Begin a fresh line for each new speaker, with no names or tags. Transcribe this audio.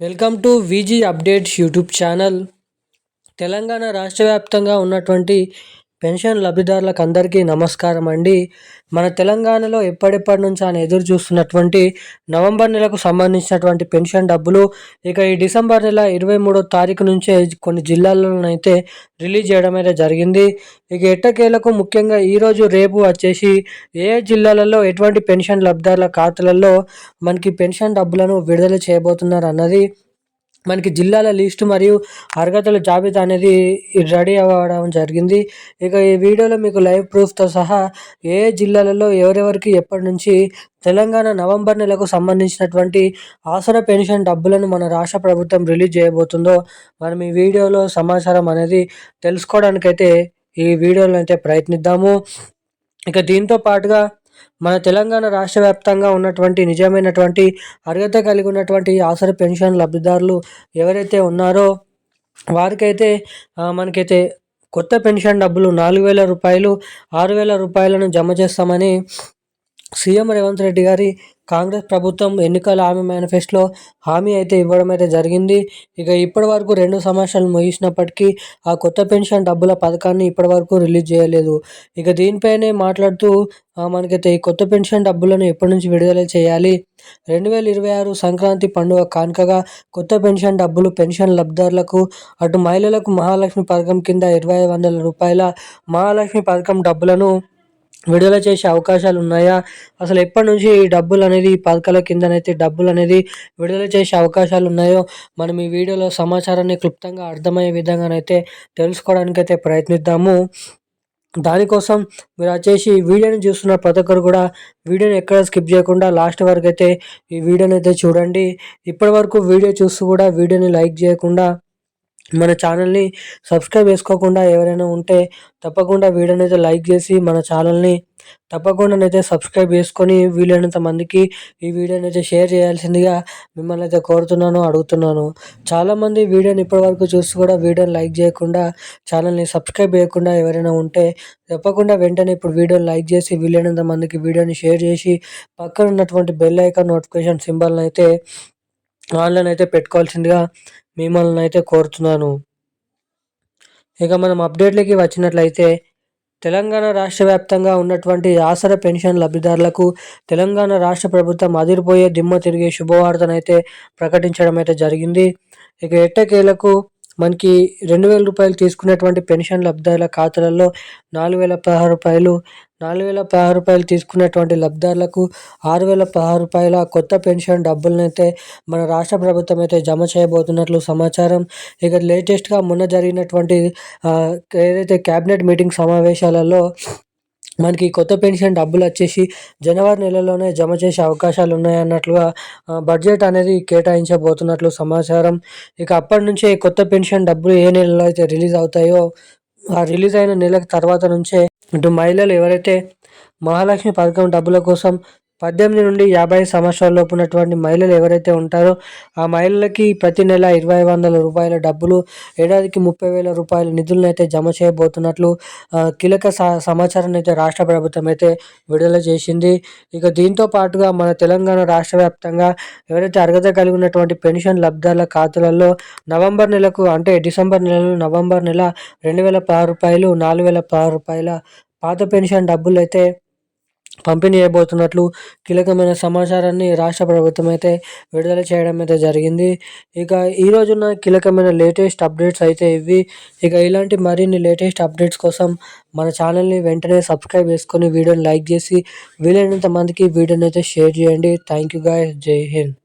Welcome to VG updates YouTube channel. Telangana రాష్ట్ర వ్యాప్తంగా ఉన్నటువంటి పెన్షన్ లబ్ధిదారులకు అందరికీ నమస్కారం అండి మన తెలంగాణలో ఎప్పటిప్పటి నుంచి ఆయన ఎదురు చూస్తున్నటువంటి నవంబర్ నెలకు సంబంధించినటువంటి పెన్షన్ డబ్బులు ఇక ఈ డిసెంబర్ నెల ఇరవై మూడో తారీఖు నుంచే కొన్ని జిల్లాల్లోనైతే రిలీజ్ చేయడం అయితే జరిగింది. ఇక ఎట్టకేలకు ముఖ్యంగా ఈరోజు రేపు వచ్చేసి ఏ జిల్లాలలో ఎటువంటి పెన్షన్ లబ్ధిదారుల ఖాతాలలో మనకి పెన్షన్ డబ్బులను విడుదల చేయబోతున్నారు అన్నది మనకి జిల్లాల లిస్టు మరియు అర్హతల జాబితా అనేది రెడీ అవ్వడం జరిగింది. ఇక ఈ వీడియోలో మీకు లైవ్ ప్రూఫ్తో సహా ఏ జిల్లాలలో ఎవరెవరికి ఎప్పటి నుంచి తెలంగాణ నవంబర్ నెలకు సంబంధించినటువంటి ఆసర పెన్షన్ డబ్బులను మన రాష్ట్ర ప్రభుత్వం రిలీజ్ చేయబోతుందో మనం ఈ వీడియోలో సమాచారం అనేది తెలుసుకోవడానికైతే ఈ వీడియోలను అయితే ప్రయత్నిద్దాము. ఇక దీంతో పాటుగా మన తెలంగాణ రాష్ట్ర వ్యాప్తంగా ఉన్నటువంటి నిజమైనటువంటి అర్హత కలిగి ఉన్నటువంటి ఆసర పెన్షన్ లబ్ధిదారులు ఎవరైతే ఉన్నారో వారికైతే మనకైతే కొత్త పెన్షన్ డబ్బులు నాలుగు వేల రూపాయలు ఆరు వేల రూపాయలను జమ చేస్తామని సీఎం రేవంత్ రెడ్డి గారి కాంగ్రెస్ ప్రభుత్వం ఎన్నికల హామీ మేనిఫెస్టోలో హామీ అయితే ఇవ్వడం అయితే జరిగింది. ఇక ఇప్పటి వరకు రెండు సంవత్సరాలు ముగిసినప్పటికీ ఆ కొత్త పెన్షన్ డబ్బుల పథకాన్ని ఇప్పటి వరకు రిలీజ్ చేయలేదు. ఇక దీనిపైనే మాట్లాడుతూ మనకైతే ఈ కొత్త పెన్షన్ డబ్బులను ఎప్పటి నుంచి విడుదల చేయాలి? రెండు వేల ఇరవై ఆరు సంక్రాంతి పండుగ కానుకగా కొత్త పెన్షన్ డబ్బులు పెన్షన్ లబ్ధిదారులకు అటు మహిళలకు మహాలక్ష్మి పథకం కింద ఇరవై వందల రూపాయల మహాలక్ష్మి పథకం డబ్బులను విడుదల చేసే అవకాశాలు ఉన్నాయా? అసలు ఎప్పటి నుంచి ఈ డబ్బులు అనేది పథకాల కిందనైతే డబ్బులు అనేది విడుదల చేసే అవకాశాలు ఉన్నాయో మనం ఈ వీడియోలో సమాచారాన్ని క్లుప్తంగా అర్థమయ్యే విధంగానైతే తెలుసుకోవడానికైతే ప్రయత్నిద్దాము. దానికోసం మీరు వచ్చేసి వీడియోని చూస్తున్న ప్రతి ఒక్కరు కూడా వీడియోని ఎక్కడ స్కిప్ చేయకుండా లాస్ట్ వరకు అయితే ఈ వీడియోని అయితే చూడండి. ఇప్పటి వరకు వీడియో చూస్తూ కూడా వీడియోని లైక్ చేయకుండా మన ఛానల్ని సబ్స్క్రైబ్ చేసుకోకుండా ఎవరైనా ఉంటే తప్పకుండా వీడియోని అయితే లైక్ చేసి మన ఛానల్ని తప్పకుండానైతే సబ్స్క్రైబ్ చేసుకొని వీలైనంత మందికి ఈ వీడియోని అయితే షేర్ చేయాల్సిందిగా మిమ్మల్ని అయితే కోరుతున్నాను అడుగుతున్నాను. చాలామంది వీడియోని ఇప్పటివరకు చూసి కూడా వీడియోని లైక్ చేయకుండా ఛానల్ని సబ్స్క్రైబ్ చేయకుండా ఎవరైనా ఉంటే తప్పకుండా వెంటనే ఇప్పుడు వీడియోని లైక్ చేసి వీలైనంత మందికి వీడియోని షేర్ చేసి పక్కన ఉన్నటువంటి బెల్ ఐకాన్ నోటిఫికేషన్ సింబల్ని అయితే ఆన్లైన్ అయితే పెట్టుకోవాల్సిందిగా మిమ్మల్ని అయితే కోరుతున్నాను. ఇక మనం అప్డేట్లకి వచ్చినట్లయితే తెలంగాణ రాష్ట్ర వ్యాప్తంగా ఉన్నటువంటి ఆసర పెన్షన్ లబ్ధిదారులకు తెలంగాణ రాష్ట్ర ప్రభుత్వం అదిరిపోయే దిమ్మ తిరిగే శుభవార్తనైతే ప్రకటించడం అయితే జరిగింది. ఇక ఎట్టకేలకు మనకి రెండు వేల రూపాయలు తీసుకునేటువంటి పెన్షన్ లబ్ధిదారుల ఖాతాలలో నాలుగు వేల పదహారు రూపాయలు నాలుగు వేల పదహారు రూపాయలు తీసుకున్నటువంటి లబ్ధిదారులకు ఆరు వేల పదహారు రూపాయల కొత్త పెన్షన్ డబ్బులను అయితే మన రాష్ట్ర ప్రభుత్వం అయితే జమ చేయబోతున్నట్లు సమాచారం. ఇక లేటెస్ట్గా మొన్న జరిగినటువంటి ఏదైతే క్యాబినెట్ మీటింగ్ సమావేశాలలో మనకి కొత్త పెన్షన్ డబ్బులు వచ్చేసి జనవరి నెలలోనే జమ చేసే అవకాశాలు ఉన్నాయన్నట్లుగా బడ్జెట్ అనేది కేటాయించబోతున్నట్లు సమాచారం. ఇక అప్పటి నుంచే కొత్త పెన్షన్ డబ్బులు ఏ నెలలో అయితే రిలీజ్ అవుతాయో ఆ రిలీజ్ అయిన నెల తర్వాత నుంచే ఇటు మహిళలు ఎవరైతే మహాలక్ష్మి పథకం డబ్బుల కోసం పద్దెనిమిది నుండి యాభై సంవత్సరాలలోపు ఉన్నటువంటి మహిళలు ఎవరైతే ఉంటారో ఆ మహిళలకి ప్రతి నెల ఇరవై వందల రూపాయల డబ్బులు ఏడాదికి ముప్పై వేల రూపాయల నిధులను అయితే జమ చేయబోతున్నట్లు కీలక సమాచారాన్ని అయితే రాష్ట్ర ప్రభుత్వం అయితే విడుదల చేసింది. ఇక దీంతో పాటుగా మన తెలంగాణ రాష్ట్ర వ్యాప్తంగా ఎవరైతే అర్హత కలిగి ఉన్నటువంటి పెన్షన్ లబ్ధాల ఖాతాలలో నవంబర్ నెలకు అంటే డిసెంబర్ నెలలో నవంబర్ నెల రెండు వేల పది రూపాయలు నాలుగు వేల పది రూపాయల పాత పెన్షన్ డబ్బులు అయితే పంపిణీ చేయబోతున్నట్లు కీలకమైన సమాచారాన్ని రాష్ట్ర ప్రభుత్వం అయితే విడుదల చేయడం అయితే జరిగింది. ఇక ఈ రోజున కీలకమైన లేటెస్ట్ అప్డేట్స్ అయితే ఇవి. ఇక ఇలాంటి మరిన్ని లేటెస్ట్ అప్డేట్స్ కోసం మన ఛానల్ని వెంటనే సబ్స్క్రైబ్ చేసుకొని వీడియోని లైక్ చేసి వీలైనంత మందికి వీడియోని అయితే షేర్ చేయండి. థ్యాంక్ యూ గాయ్ జై హింద్.